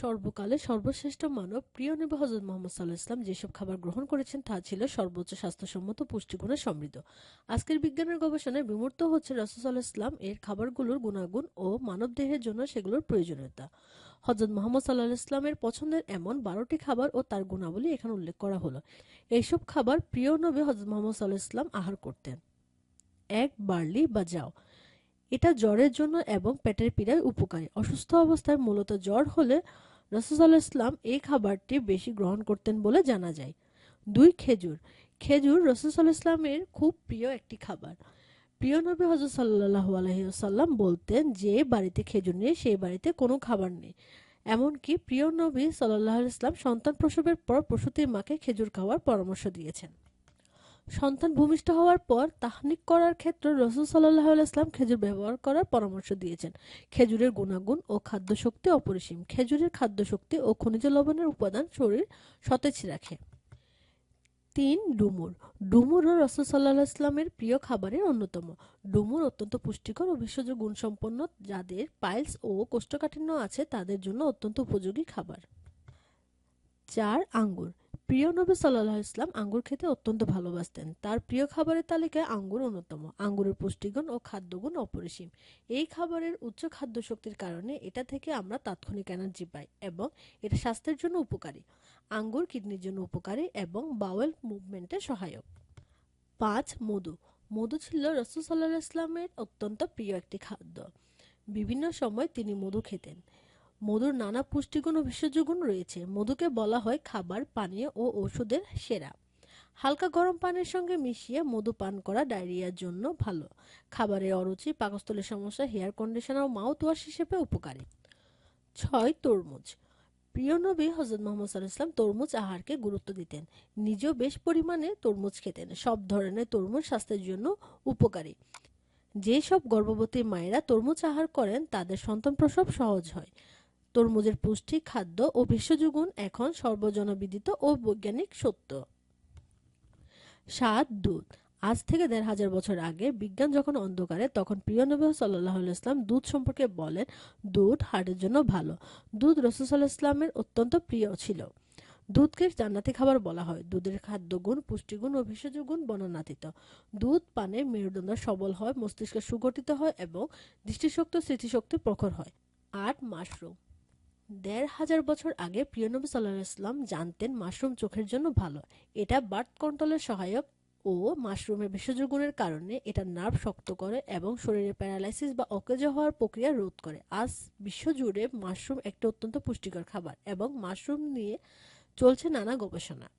সর্বকালে সর্বশ্রেষ্ঠ মানব প্রিয় নবী হজরত মোহাম্মদ সাল্লাহ ইসলাম যেসব খাবার গ্রহণ করেছেন তা ছিল সর্বোচ্চ স্বাস্থ্যসম্মত, পুষ্টিগুণে সমৃদ্ধ। আজকের বিজ্ঞানের গবেষণায় বিমূর্ত হচ্ছে রসুসাল্লাহ ইসলাম এর খাবারগুলোর গুণাগুণ ও মানবদেহের জন্য সেগুলোর প্রয়োজনীয়তা। হজরত মোহাম্মদ সাল্লাহ ইসলামের পছন্দের এমন বারোটি খাবার ও তার গুণাবলী এখানে উল্লেখ করা হলো। এইসব খাবার প্রিয় নবী হজরত মোহাম্মদ সাল্লাহ ইসলাম আহার করতেন। এক বার্লি বা যাও। এটা জ্বরের জন্য এবং পেটের পীড়ায় উপকারী। অসুস্থ অবস্থায় মূলত জ্বর হলে রসুল ইসলাম এই খাবারটি বেশি গ্রহণ করতেন বলে জানা যায়। দুই, খেজুর। খেজুর রসুল ইসলামের খুব প্রিয় একটি খাবার। প্রিয় নবী হজরত সাল্লাহ আলহিসাল্লাম বলতেন যে, বাড়িতে খেজুর নেই, সেই বাড়িতে কোনো খাবার নেই। এমনকি প্রিয় নবী সাল্লাহ ইসলাম সন্তান প্রসবের পর প্রসূতির মাকে খেজুর খাওয়ার পরামর্শ দিয়েছেন। সন্তান ভূমিষ্ঠ হওয়ার পর তাহনিক করার ক্ষেত্রে রসুল সাল্লাহ ইসলাম খেজুর ব্যবহার করার পরামর্শ দিয়েছেন। খেজুরের গুণাগুণ ও খাদ্য শক্তি অপরিসীম। খেজুরের খাদ্য শক্তি ও খনিজ লবণের উপাদান শরীর সতেজ রাখে। তিন, ডুমুর। ডুমুরও রসুল সাল্লাহ ইসলামের প্রিয় খাবারের অন্যতম। ডুমুর অত্যন্ত পুষ্টিকর ও ভেষজ গুণসম্পন্ন, যাদের পাইলস ও কোষ্ঠকাঠিন্য আছে, তাদের জন্য অত্যন্ত উপযোগী খাবার। চার, আঙ্গুর। প্রিয় নবী সাল্লাহ ইসলাম আঙ্গুর খেতে অত্যন্ত ভালোবাসতেন। তার প্রিয় খাবারের তালিকায় আঙ্গুর অন্যতম। আঙ্গুরের পুষ্টিগুণ ও খাদ্যগুণ অপরিসীম। এই খাবারের উচ্চ খাদ্য শক্তির কারণে এটা থেকে আমরা তাৎক্ষণিক এনার্জি পাই এবং এটা স্বাস্থ্যের জন্য উপকারী। আঙ্গুর কিডনির জন্য উপকারী এবং বাওয়েল মুভমেন্টে সহায়ক। পাঁচ, মধু। মধু ছিল রসুল সাল্লাহ ইসলামের অত্যন্ত প্রিয় একটি খাদ্য। বিভিন্ন সময় তিনি মধু খেতেন। মধুর নানা পুষ্টিগুণ ও ভেষজ গুণ রয়েছে। মধুকে বলা হয় খাবার, পানীয় ও ওষুধের সেরা। হালকা গরম পানির সঙ্গে মিশিয়ে মধু পান করা ডায়রিয়ার জন্য ভালো। খাবারের অরুচি, পাকস্থলের সমস্যা, হেয়ার কন্ডিশনার ও মাউথ ওয়াশ হিসেবে উপকারী। ছয়, তরমুজ। প্রিয় নবী হজরত মোহাম্মদ ইসলাম তরমুজ আহারকে গুরুত্ব দিতেন। নিজেও বেশ পরিমাণে তরমুজ খেতেন। সব ধরনের তরমুজ স্বাস্থ্যের জন্য উপকারী। যেসব গর্ভবতী মায়েরা তরমুজ আহার করেন, তাদের সন্তান প্রসব সহজ হয়। তরমুজের পুষ্টি, খাদ্য ও ভেষজ গুণ এখন সর্বজনবিদিত ও বৈজ্ঞানিক সত্য। সাত, দুধ। আজ থেকে দেড় হাজার বছর আগে বিজ্ঞান যখন অন্ধকারে, তখন প্রিয় নবী সাল্লাহ ইসলাম দুধ সম্পর্কে বলেন, দুধ হার্টের জন্য ভালো। দুধ রসুল ইসলামের অত্যন্ত প্রিয় ছিল। দুধকে জান্নাতি খাবার বলা হয়। দুধের খাদ্যগুণ, পুষ্টিগুণ ও ভেষজ গুণ বর্ণনাতীত। দুধ পানে মেরুদণ্ড সবল হয়, মস্তিষ্ক সুগঠিত হয় এবং দৃষ্টিশক্তি স্মৃতিশক্তি প্রখর হয়। আট, মাশরুম। দেড় হাজার বছর আগে প্রিয়নবী ইসলাম জানতেন মাশরুম চোখের জন্য ভালো। এটা বার্থ কন্ট্রোলের সহায়ক ও মাশরুমের ভেষজ গুণের কারণে এটা নার্ভ শক্ত করে এবং শরীরে প্যারালাইসিস বা অকেজ হওয়ার প্রক্রিয়া রোধ করে। আজ বিশ্বজুড়ে মাশরুম একটা অত্যন্ত পুষ্টিকর খাবার এবং মাশরুম নিয়ে চলছে নানা গবেষণা।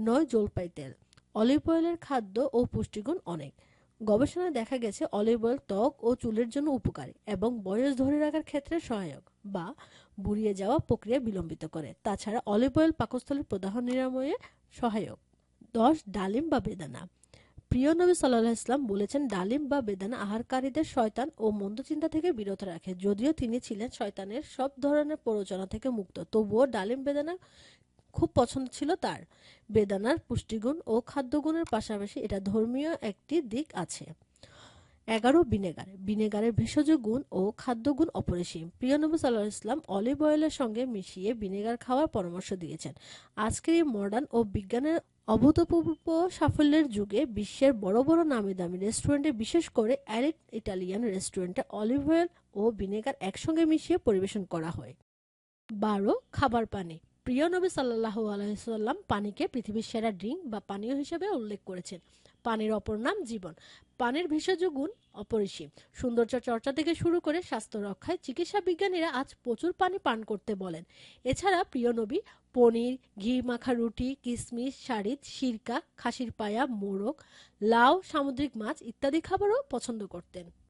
নয়, জলপাই তেল। অলিভ অয়েলের খাদ্য ও পুষ্টিগুণ অনেক। গবেষণায় দেখা গেছে অলিভ অয়েল ত্বক ও চুলের জন্য উপকারী এবং বয়স ধরে রাখার ক্ষেত্রে সহায়ক। বা বুড়িয়ে যাওয়া প্রক্রিয়া বিলম্বিত করে। তাছাড়া অলিভ অয়েল পাকস্থলের প্রদাহ নিরাময়ে সহায়ক। দশ, ডালিম বা বেদানা। প্রিয় নবী সাল্লাহ ইসলাম বলেছেন, ডালিম বা বেদানা আহারকারীদের শয়তান ও মন্দ চিন্তা থেকে বিরত রাখে। যদিও তিনি ছিলেন শয়তানের সব ধরনের প্ররোচনা থেকে মুক্ত, তবুও ডালিম বেদানা খুব পছন্দ ছিল তার। বেদানার পুষ্টিগুণ ও খাদ্যগুণের পাশাপাশি এটা ধর্মীয় একটি দিক আছে। এগারো ভিনেগার। ভিনেগারের ভেষজ গুণ ও খাদ্যগুণ অপরিসীম। প্রিয় নবী সাল্লাহ ইসলাম অলিভ অয়েলের সঙ্গে মিশিয়ে ভিনেগার খাওয়ার পরামর্শ দিয়েছেন। আজকের এই মডার্ন ও বিজ্ঞানের অভূতপূর্ব সাফল্যের যুগে বিশ্বের বড় বড় নামি দামি রেস্টুরেন্টে বিশেষ করে অ্যারিট ইটালিয়ান রেস্টুরেন্টে অলিভ অয়েল ও ভিনেগার একসঙ্গে মিশিয়ে পরিবেশন করা হয়। বারো, খাবার পানি। প্রিয় নবী সাল্লাহ আলহিসাল্লাম পানিকে পৃথিবীর সেরা ড্রিঙ্ক বা পানীয় হিসেবে উল্লেখ করেছেন। পানির অপর নাম জীবন। পানির ভেষজ গুণ অপরিসীম। সৌন্দর্য চর্চা থেকে শুরু করে স্বাস্থ্য রক্ষায় চিকিৎসা বিজ্ঞানীরা আজ প্রচুর পানি পান করতে বলেন। এছাড়া প্রিয় নবী, পনির, ঘি, মাখা রুটি কিশমিশ শাড়িত, সিরকা, খাসির পায়া, মোরগ, লাউ, সামুদ্রিক মাছ ইত্যাদি খাবারও পছন্দ করতেন।